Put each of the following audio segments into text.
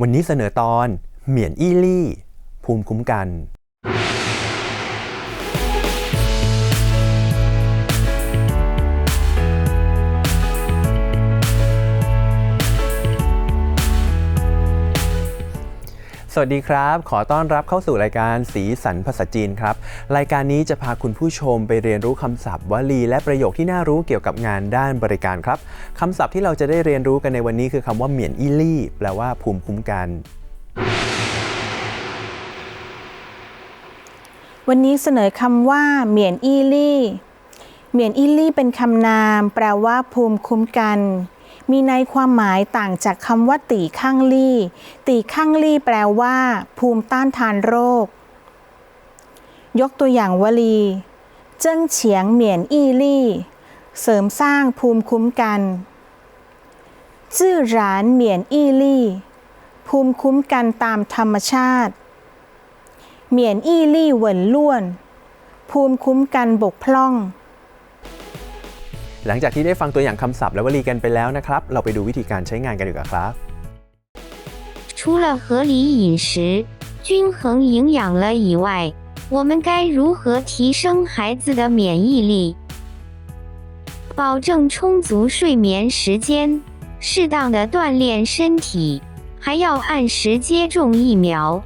วันนี้เสนอตอนเหมียนอี้ลี่ ภูมิคุ้มกัน สวัสดีครับ ขอต้อนรับเข้าสู่รายการสีสันภาษาจีนครับ รายการนี้จะพาคุณผู้ชมไปเรียนรู้คำศัพท์วลีและประโยคที่น่ารู้เกี่ยวกับงานด้านบริการครับคำศัพท์ที่เราจะได้เรียนรู้กันในวันนี้คือคำว่าเหมียนอีลี่ แปลว่าภูมิคุ้มกัน วันนี้เสนอคำว่าเหมียนอีลี่ เหมียนอีลี่เป็นคำนาม แปลว่าภูมิคุ้มกัน มีในความหมายต่างจากคำว่าตีข้างลี่ ตีข้างลี่แปลว่า ภูมิต้านทานโรค ยกตัวอย่างวลีเจิ้งเฉียงเหมียนอี้ลี่ เสริมสร้างภูมิคุ้มกันจื้อหรานเหมียนอี้ลี่ ภูมิคุ้มกันตามธรรมชาติ เหมียนอี้ลี่เหวินล้วน ภูมิคุ้มกันบกพร่อง หลังจากที่ได้ฟังตัวอย่างคำศัพท์และวลีกันไปแล้วนะครับ เราไปดูวิธีการใช้งานกันดีกว่าครับ 除了合理饮食、均衡营养了以外，我们该如何提升孩子的免疫力？保证充足睡眠时间，适当的锻炼身体，还要按时接种疫苗。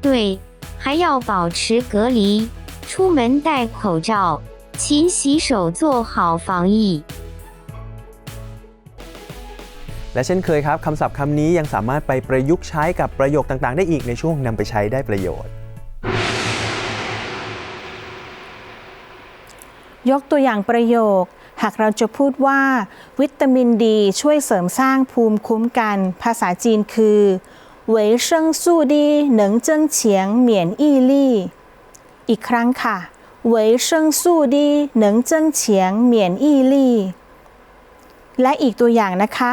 对，还要保持隔离，出门戴口罩， 勤洗手，做好防疫。 และเช่นเคยครับคำศัพท์คำนี้ยังสามารถไปประยุกต์ใช้กับประโยคต่างๆ ได้อีกในช่วงนำไปใช้ได้ประโยชน์ ยกตัวอย่างประโยค หากเราจะพูดว่า วิตามินดีช่วยเสริมสร้างภูมิคุ้มกัน ภาษาจีนคือ维生素ดี能增强免疫力อีกครั้งค่ะ 维生素ดี能增强免疫力และอีกตัวอย่างนะคะ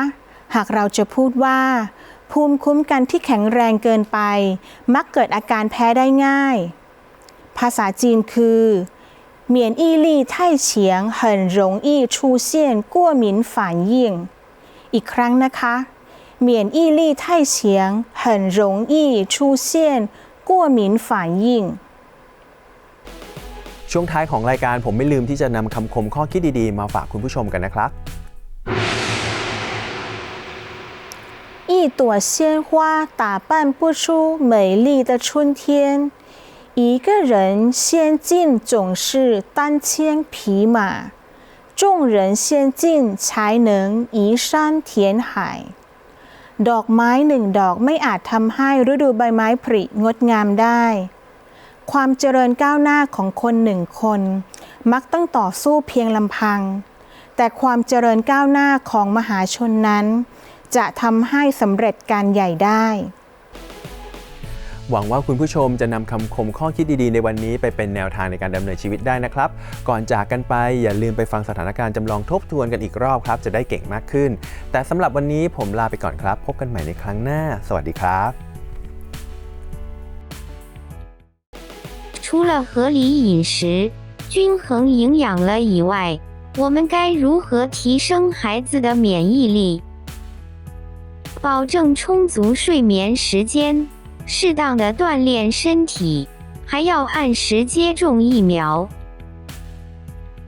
หากเราจะพูดว่า ภูมิคุ้มกันที่แข็งแรงเกินไป มักเกิดอาการแพ้ได้ง่าย ภาษาจีนคือ免疫力太强很容易出现过敏反应อีกครั้งนะคะ免疫力太强很容易出现过敏反应 ช่วงท้ายของรายการผมไม่ลืมที่จะนำคำคมข้อคิดดีๆ มาฝากคุณผู้ชมกันนะครับ 一朵鲜花打扮不出美丽的春天，一个人先进总是单枪匹马，众人先进才能移山填海。ดอกไม้หนึ่งดอกไม่อาจทำให้ฤดูใบไม้ผลิงดงามได้ ความเจริญก้าวหน้าของคนหนึ่งคน มักต้องต่อสู้เพียงลำพัง แต่ความเจริญก้าวหน้าของมหาชนนั้น จะทำให้สำเร็จการใหญ่ได้ หวังว่าคุณผู้ชมจะนำคำคมข้อคิดดีๆ ในวันนี้ไปเป็นแนวทางในการดำเนินชีวิตได้นะครับ ก่อนจากกันไปอย่าลืมไปฟังสถานการณ์จำลองทบทวนกันอีกรอบครับ จะได้เก่งมากขึ้น แต่สำหรับวันนี้ผมลาไปก่อนครับ พบกันใหม่ในครั้งหน้า สวัสดีครับ 除了合理饮食、均衡营养了以外，我们该如何提升孩子的免疫力？保证充足睡眠时间，适当的锻炼身体，还要按时接种疫苗。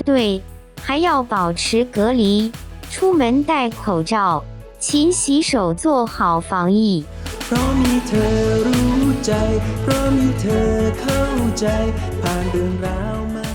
对，还要保持隔离，出门戴口罩，勤洗手，做好防疫。 เพราะมีเธอรู้ใจ เพราะมีเธอเข้าใจ ผ่านเรื่องราวมา